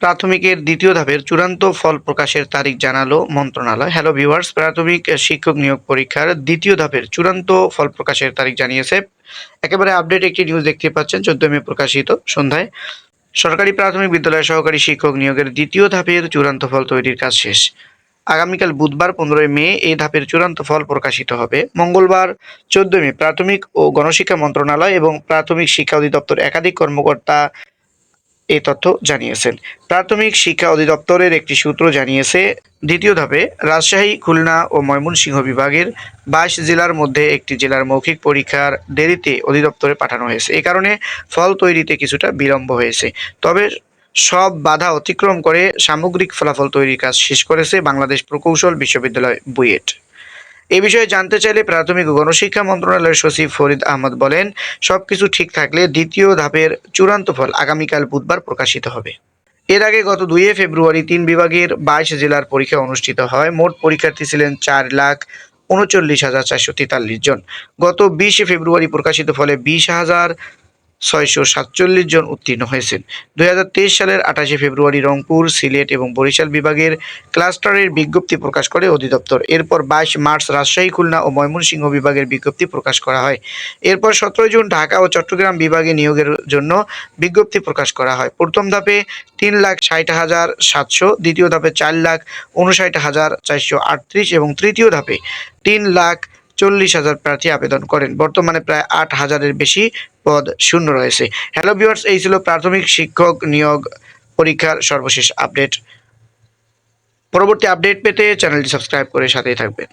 প্রাথমিকের দ্বিতীয় ধাপের চূড়ান্ত ফল প্রকাশের তারিখ জানালো মন্ত্রণালয়। হ্যালো ভিউয়ার্স প্রাথমিক শিক্ষক নিয়োগ পরীক্ষার দ্বিতীয় ধাপের চূড়ান্ত ফল প্রকাশের তারিখ জানিয়েছে। একেবারে আপডেট একটি নিউজ দেখতে পাচ্ছেন চোদ্দ মে প্রকাশিত সন্ধ্যায়। সরকারি প্রাথমিক বিদ্যালয় সহকারী শিক্ষক নিয়োগের দ্বিতীয় ধাপের চূড়ান্ত ফল তৈরির কাজ শেষ। আগামীকাল বুধবার পনেরোই মে এই ধাপের চূড়ান্ত ফল প্রকাশিত হবে। মঙ্গলবার চোদ্দ মে প্রাথমিক ও গণশিক্ষা মন্ত্রণালয় এবং প্রাথমিক শিক্ষা অধিদপ্তর একাধিক কর্মকর্তা এই তথ্য জানিয়েছেন। প্রাথমিক শিক্ষা অধিদপ্তরের একটি সূত্র জানিয়েছে, দ্বিতীয় ধাপে রাজশাহী, খুলনা ও ময়মনসিংহ বিভাগের বাইশ জেলার মধ্যে একটি জেলার মৌখিক পরীক্ষার দেরিতে অধিদপ্তরে পাঠানো হয়েছে। এই কারণে ফল তৈরিতে কিছুটা বিলম্ব হয়েছে। তবে সব বাধা অতিক্রম করে সামগ্রিক ফলাফল তৈরির কাজ শেষ করেছে বাংলাদেশ প্রকৌশল বিশ্ববিদ্যালয় বুয়েট। এ বিষয়ে জানতে চাইলে প্রাথমিক ও গণশিক্ষা মন্ত্রণালয়ের সচিব ফরিদ আহমদ বলেন, সবকিছু ঠিক থাকলে দ্বিতীয় ধাপের চূড়ান্ত ফল আগামীকাল বুধবার প্রকাশিত হবে। এর আগে গত দুইয়ে ফেব্রুয়ারি তিন বিভাগের বাইশ জেলার পরীক্ষা অনুষ্ঠিত হয়। মোট পরীক্ষার্থী ছিলেন চার লাখ উনচল্লিশ হাজার চারশো তেতাল্লিশ জন। গত বিশে ফেব্রুয়ারি প্রকাশিত ফলে বিশ হাজার ছয়শো সাতচল্লিশ জন উত্তীর্ণ হয়েছেন। দুই হাজার তেইশ সালের আঠাশে ফেব্রুয়ারি রংপুর, সিলেট এবং বরিশাল বিভাগের ক্লাস্টারের বিজ্ঞপ্তি প্রকাশ করে অধিদপ্তর। এরপর বাইশ মার্চ রাজশাহী, খুলনা ও ময়মনসিংহ বিভাগের বিজ্ঞপ্তি প্রকাশ করা হয়। এরপর সতেরো জুন ঢাকা ও চট্টগ্রাম বিভাগে নিয়োগের জন্য বিজ্ঞপ্তি প্রকাশ করা হয়। প্রথম ধাপে তিন লাখ ষাট হাজার সাতশো, দ্বিতীয় ধাপে চার লাখ উনষাট হাজার চারশো আটত্রিশ এবং তৃতীয় ধাপে তিন লাখ চল্লিশ হাজার প্রার্থী আবেদন করেন। বর্তমানে প্রায় আট হাজারের বেশি পদ শূন্য রয়েছে। হ্যালো ভিউয়ার্স এই ছিল প্রাথমিক শিক্ষক নিয়োগ পরীক্ষার সর্বশেষ আপডেট। পরবর্তী আপডেট পেতে চ্যানেলটি সাবস্ক্রাইব করে সাথেই থাকবেন।